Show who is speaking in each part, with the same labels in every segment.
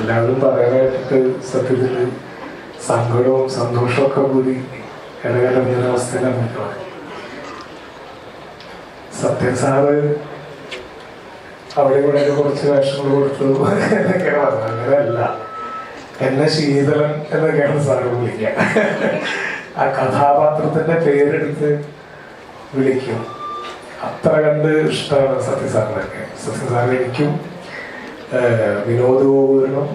Speaker 1: എല്ലാവരും പറയാനായിട്ടിട്ട് സത്യത്തിൽ സങ്കടവും സന്തോഷമൊക്കെ കൂടി ഇടകലർന്ന അവസ്ഥയിലാണ് നിൽക്കുന്നത് സത്യൻ സാറ് അവിടെ ഇവിടെ കുറച്ച് വേഷങ്ങൾ കൊടുത്തു എന്നൊക്കെ പറഞ്ഞു. അങ്ങനെയല്ല. എന്നെ ശീതളൻ എന്നൊക്കെയാണ് സാറ് വിളിക്കുക. ആ കഥാപാത്രത്തിന്റെ പേരെടുത്ത് വിളിക്കും. അത്ര കണ്ട് ഇഷ്ടമാണ് സത്യസാറിനൊക്കെ സത്യസാറിന് എനിക്കും വിനോദ് സലീമനും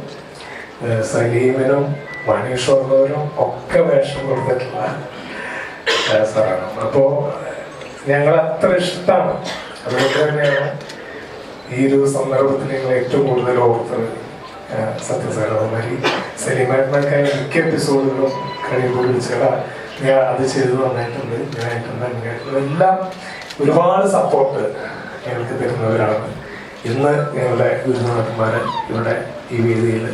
Speaker 1: ഏഹ്, സലീമിനും മണീഷോർണവനും ഒക്കെ വേഷം കൊടുത്തിട്ടുള്ള സാറാണ്. അപ്പോ ഞങ്ങൾ അത്ര ഇഷ്ടമാണ് അതുകൊണ്ട് തന്നെയാണ് ഈ ഒരു സന്ദർഭത്തിൽ ഞങ്ങൾ ഏറ്റവും കൂടുതൽ ഓർത്തത് സത്യസാരം അതുമാതിരി സലീമാറ്റിനൊക്കെ മിക്ക എപ്പിസോഡുകളും കഴിയുമ്പോൾ വിളിച്ചാൽ ഞാൻ അത് ചെയ്തു നന്നായിട്ടുണ്ട്. ഞാനായിട്ടുണ്ട്. എല്ലാം ഒരുപാട് സപ്പോർട്ട് ഞങ്ങൾക്ക് തരുന്നവരാണ്. ഇന്ന് ഞങ്ങളുടെ ഗുരുനാഥന്മാരെ ഇവിടെ ഈ വേദിയിൽ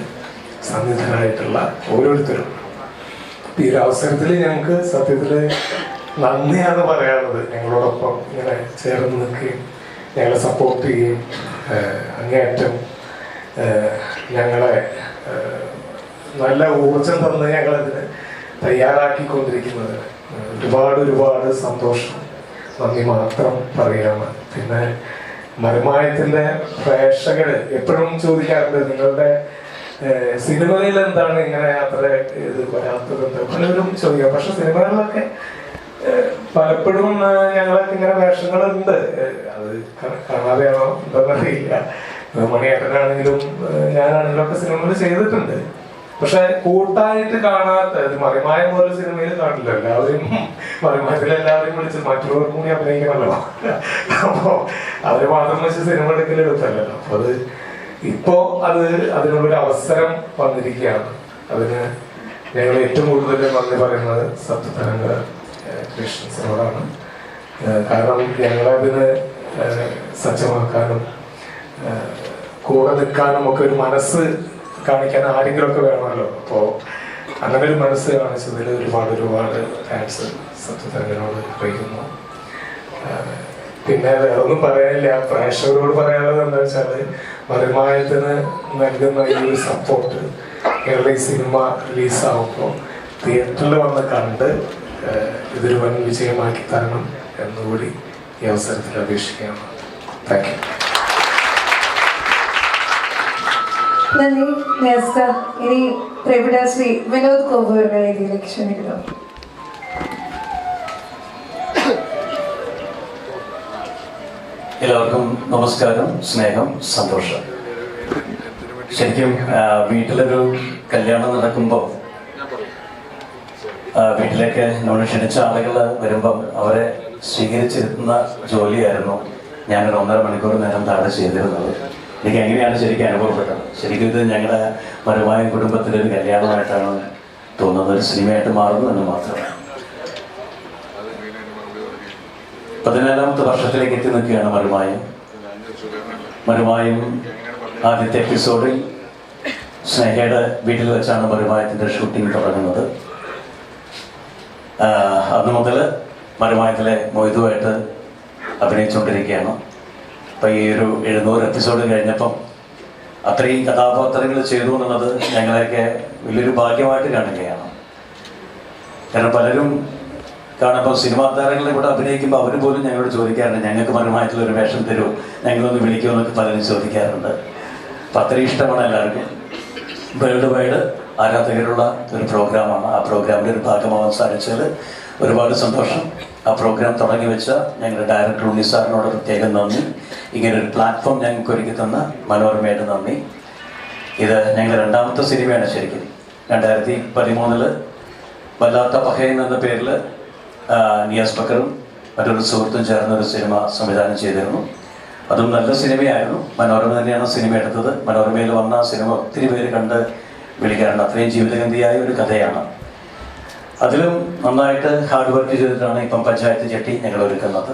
Speaker 1: സന്നിധനായിട്ടുള്ള ഓരോരുത്തരും. ഈ ഒരു അവസരത്തിൽ ഞങ്ങൾക്ക് സത്യത്തിൽ നന്ദിയാണ് പറയാനുള്ളത്. ഞങ്ങളോടൊപ്പം ഇങ്ങനെ ചേർന്ന് നിൽക്കുകയും ഞങ്ങളെ സപ്പോർട്ട് ചെയ്യുകയും അങ്ങേയറ്റം ഞങ്ങളെ നല്ല ഊർജം തന്ന് ഞങ്ങളതിന് തയ്യാറാക്കിക്കൊണ്ടിരിക്കുന്നത്. ഒരുപാട് ഒരുപാട് സന്തോഷം. നന്ദി മാത്രം പറയാണ് പിന്നെ മരുമായത്തിന്റെ പ്രേക്ഷകർ എപ്പോഴും ചോദിക്കാറുണ്ട് നിങ്ങളുടെ സിനിമയിൽ എന്താണ് ഇങ്ങനെ അത്ര ഇത് വരാത്തത്? പലരും ചോദിക്കാം. പക്ഷെ സിനിമകളിലൊക്കെ പലപ്പോഴും ഞങ്ങളൊക്കെ ഇങ്ങനെ വേഷങ്ങളുണ്ട്. അത് കാണാതെയാണോ? എന്താണെന്നറിയില്ല മണിയേട്ടനാണെങ്കിലും ഞാനാണെങ്കിലും ഒക്കെ സിനിമകൾ ചെയ്തിട്ടുണ്ട്. പക്ഷെ കൂട്ടായിട്ട് കാണാത്ത മറിമായ പോലെ സിനിമയിൽ കാണില്ല. എല്ലാവരും മറിമായത്തിൽ എല്ലാവരെയും വിളിച്ച് മറ്റുള്ളവർക്കും കൂടി അഭിനയിക്കണമല്ലോ. അപ്പോ അവർ മാത്രം വെച്ച് സിനിമ എടുക്കലെടുത്തല്ലോ അപ്പൊ അത് ഇപ്പോ അത് അതിനുള്ളൊരു അവസരം വന്നിരിക്കുകയാണ്. അതിന് ഞങ്ങൾ ഏറ്റവും കൂടുതൽ നന്ദി പറയുന്നത് സത്യതരംഗ കൃഷ്ണസിനോടാണ് കാരണം ഞങ്ങളതിന് സജ്ജമാക്കാനും കൂടെ നിൽക്കാനും ഒക്കെ ഒരു മനസ്സ് കാണിക്കാൻ ആരെങ്കിലും ഒക്കെ വേണമല്ലോ. അപ്പോ അങ്ങനെ ഒരു മനസ്സ് കാണിച്ചതിൽ ഒരുപാട് ഒരുപാട് താങ്ക്സ് സത്യതരങ്ങനോട് അറിയിക്കുന്നു പിന്നെ പിന്നെ വേറൊന്നും പറയാനില്ല. പ്രേക്ഷകരോട് പറയാനുള്ളത് എന്താ വെച്ചാൽ വരുമാനത്തിന് നൽകുന്ന ഈ ഒരു സപ്പോർട്ട് കേരള സിനിമ റിലീസാവുമ്പോൾ തിയേറ്ററിൽ വന്ന് കണ്ട് ഇതൊരു വൻ വിജയമാക്കി തരണം എന്നുകൂടി ഈ അവസരത്തിൽ അപേക്ഷിക്കുകയാണ്. താങ്ക് യു
Speaker 2: നന്ദി നേസ്ക ഇനി പ്രവിട ശ്രീ വിനോദ് കോവൂറിനെ ഇതിലേക്ക് ക്ഷണിക്കുന്നു.
Speaker 3: എല്ലാവർക്കും നമസ്കാരം സ്നേഹം സന്തോഷം. ശരിക്കും വീട്ടിലൊരു കല്യാണം നടക്കുമ്പോൾ വീട്ടിലേക്ക് നമ്മൾ ക്ഷണിച്ച ആളുകൾ വരുമ്പം അവരെ സ്വീകരിച്ചിരുന്ന ജോലിയായിരുന്നു ഞാനൊരു ഒന്നര മണിക്കൂർ നേരം താഴെ ചെയ്തിരുന്നത്. എനിക്ക് എങ്ങനെയാണ് ശരിക്കും അനുഭവപ്പെട്ടത്? ശരിക്കും ഇത് ഞങ്ങളുടെ പരമായ കുടുംബത്തിലെ ഒരു കല്യാണമായിട്ടാണ് തോന്നുന്നത്. ഒരു സിനിമയായിട്ട് മാറുന്നു എന്ന് മാത്രമാണ് പതിനാലാമത്തെ വർഷത്തിലേക്ക് എത്തി നിൽക്കുകയാണ് മരുമായം മരുമായും ആദ്യത്തെ എപ്പിസോഡിൽ സ്നേഹയുടെ വീട്ടിൽ വെച്ചാണ് മരുമായത്തിന്റെ ഷൂട്ടിംഗ് തുടങ്ങുന്നത്. അന്ന് മുതൽ മരുമായത്തിലെ മൊയ്തുമായിട്ട് അഭിനയിച്ചുകൊണ്ടിരിക്കുകയാണ്. അപ്പം ഈ ഒരു എഴുന്നൂറ് എപ്പിസോഡ് കഴിഞ്ഞപ്പം അത്രയും കഥാപാത്രങ്ങൾ ചെയ്തു എന്നുള്ളത് ഞങ്ങളെയൊക്കെ വലിയൊരു ഭാഗ്യമായിട്ട് കാണുകയാണ്. കാരണം പലരും കാണുമ്പോൾ സിനിമാ താരങ്ങൾ ഇവിടെ അഭിനയിക്കുമ്പോൾ അവർ പോലും ഞങ്ങളോട് ചോദിക്കാറുണ്ട് ഞങ്ങൾക്ക് മനോഹരമായിട്ടുള്ള ഒരു വേഷം തരൂ ഞങ്ങളൊന്ന് വിളിക്കുമോ എന്നൊക്കെ പലരും ചോദിക്കാറുണ്ട്. അപ്പം അത്രയും ഇഷ്ടമാണ് എല്ലാവർക്കും. വേൾഡ് വൈഡ് ആരാധകരുള്ള ഒരു പ്രോഗ്രാമാണ്. ആ പ്രോഗ്രാമിന്റെ ഒരു ഭാഗമാവാൻ സാധിച്ചത് ഒരുപാട് സന്തോഷം. ആ പ്രോഗ്രാം തുടങ്ങി വെച്ച ഞങ്ങളുടെ ഡയറക്ടർ ഉണ്ണി സാറിനോട് പ്രത്യേകം നന്ദി. ഇങ്ങനെ ഒരു പ്ലാറ്റ്ഫോം ഞങ്ങൾക്ക് ഒരുക്കി തന്ന മനോരമയുടെ നന്ദി. ഇത് ഞങ്ങളുടെ രണ്ടാമത്തെ സിനിമയാണ് ശരിക്കും. രണ്ടായിരത്തി പതിമൂന്നിൽ വല്ലാത്ത പഹയൻ എന്ന പേരിൽ നിയാസ് ബക്കറും മറ്റൊരു സുഹൃത്തും ചേർന്ന ഒരു സിനിമ സംവിധാനം ചെയ്തിരുന്നു. അതും നല്ല സിനിമയായിരുന്നു. മനോരമ തന്നെയാണ് സിനിമ എടുത്തത്. മനോരമയിൽ വന്ന സിനിമ ഒത്തിരി പേര് കണ്ട് വിളിക്കാറുണ്ട്. അത്രയും ജീവിതഗന്ധിയായ ഒരു കഥയാണ്. അതിലും നന്നായിട്ട് ഹാർഡ് വർക്ക് ചെയ്തിട്ടാണ് ഇപ്പം പഞ്ചായത്ത് ചെട്ടി ഞങ്ങൾ ഒരുക്കുന്നത്